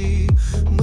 ti.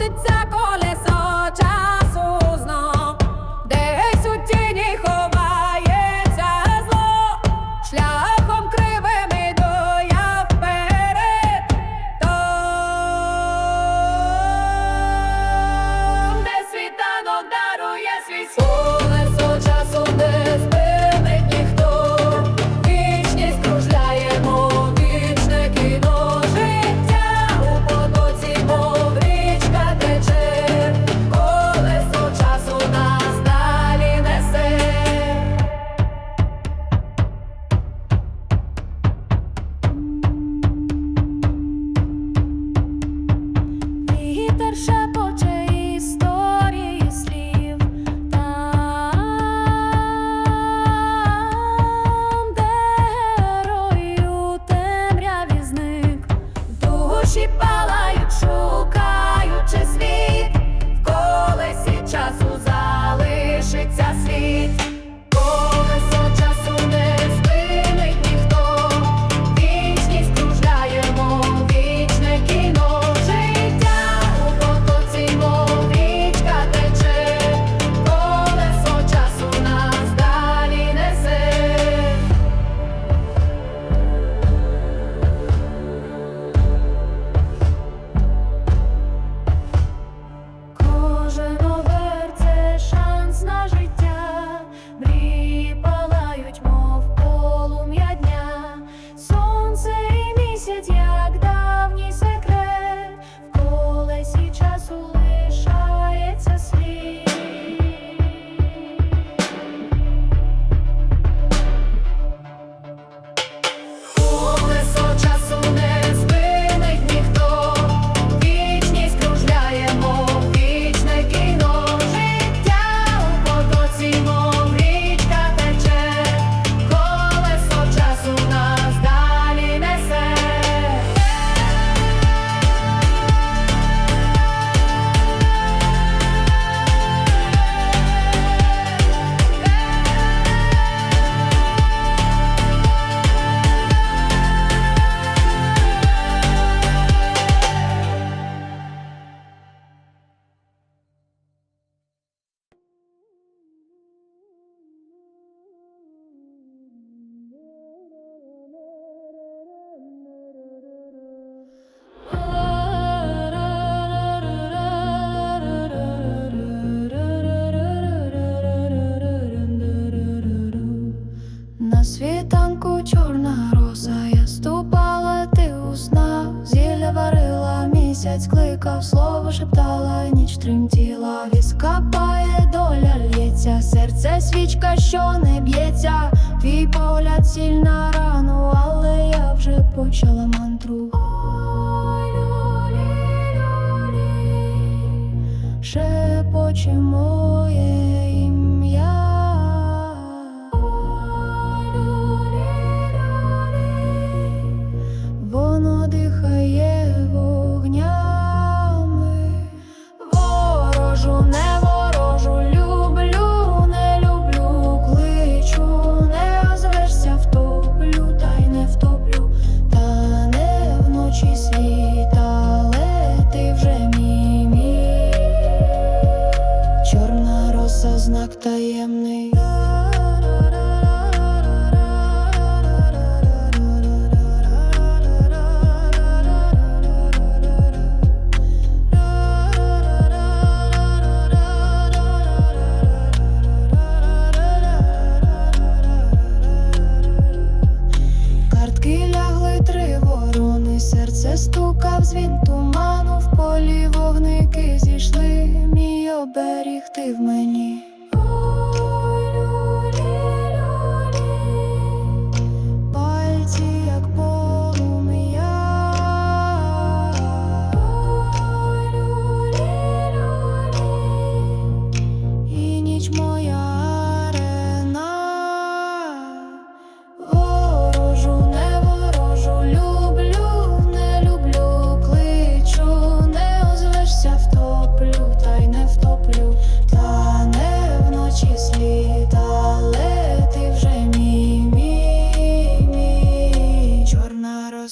Крутиться колесо Шепоче моє five minutes.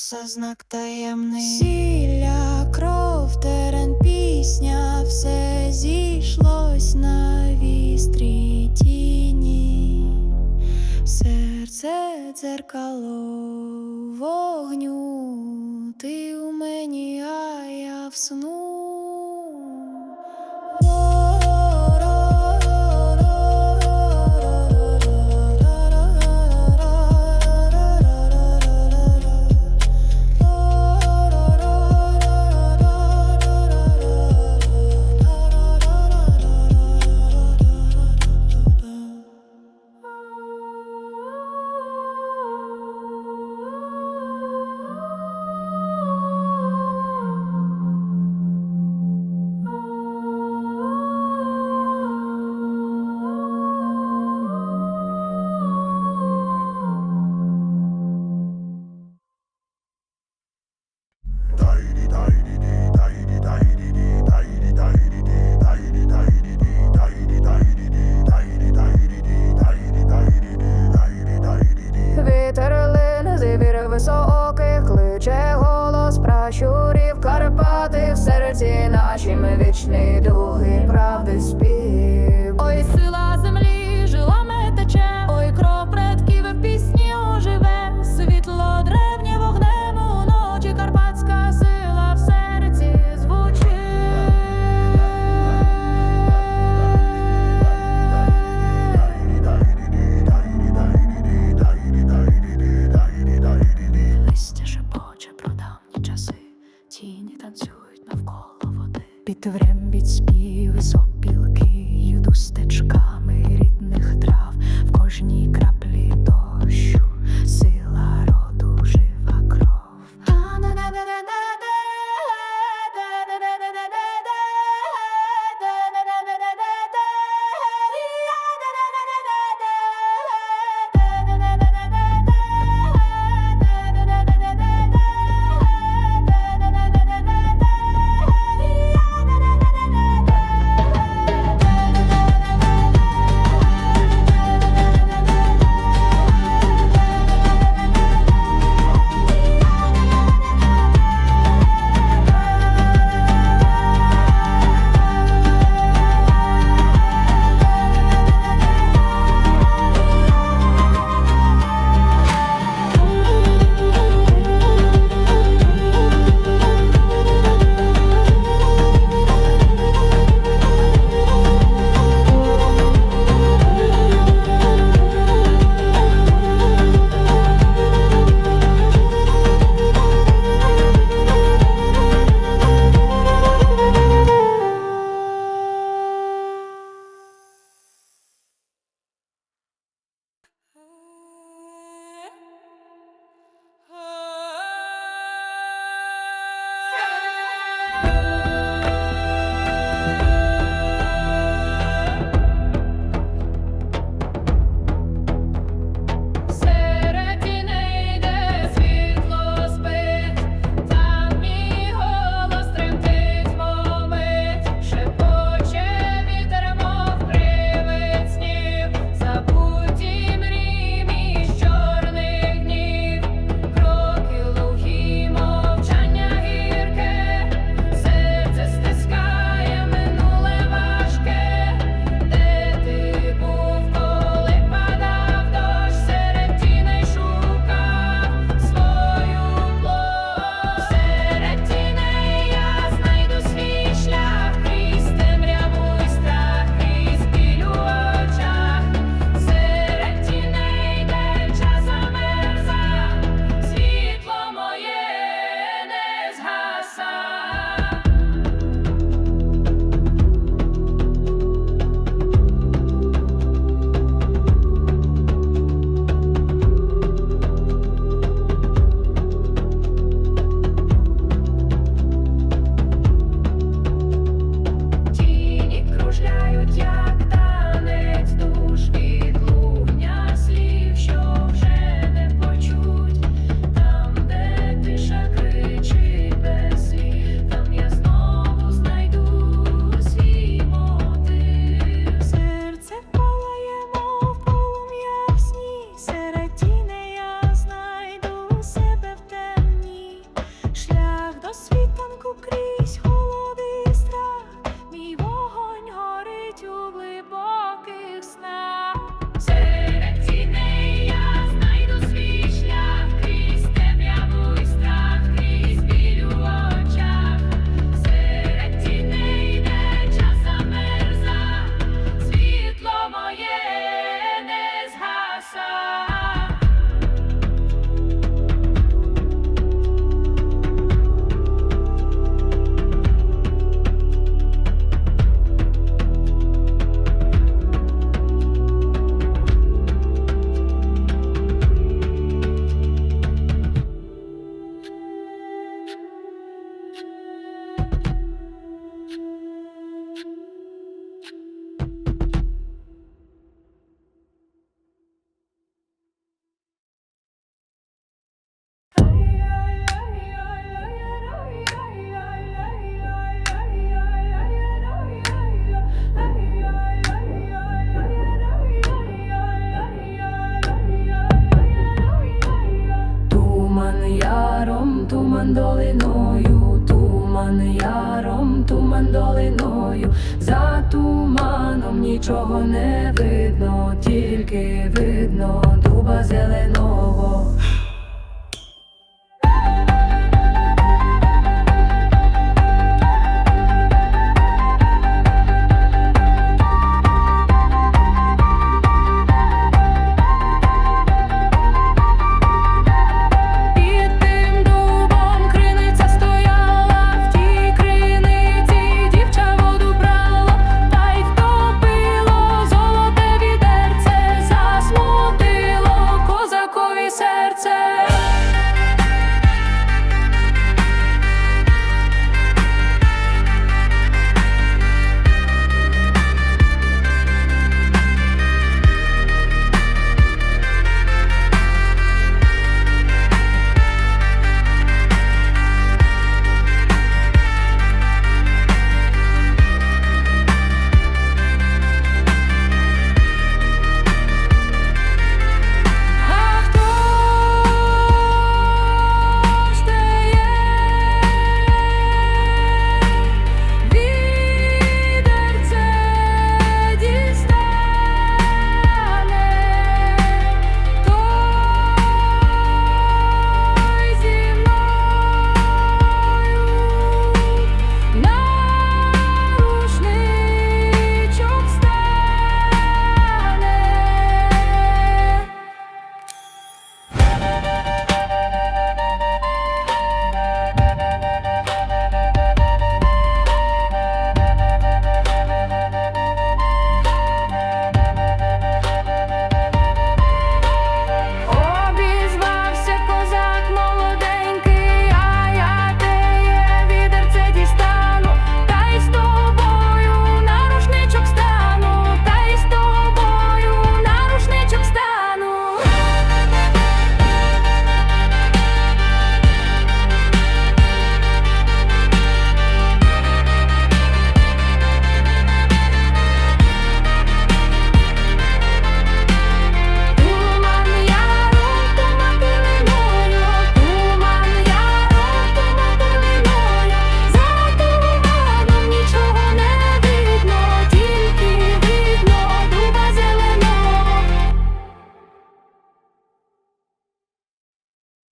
Спаса знак таємний. Сілля, кров, терен, пісня, все зійшлось на вістрі тіні, серце дзеркало вогню, ти у мені, а я в сну.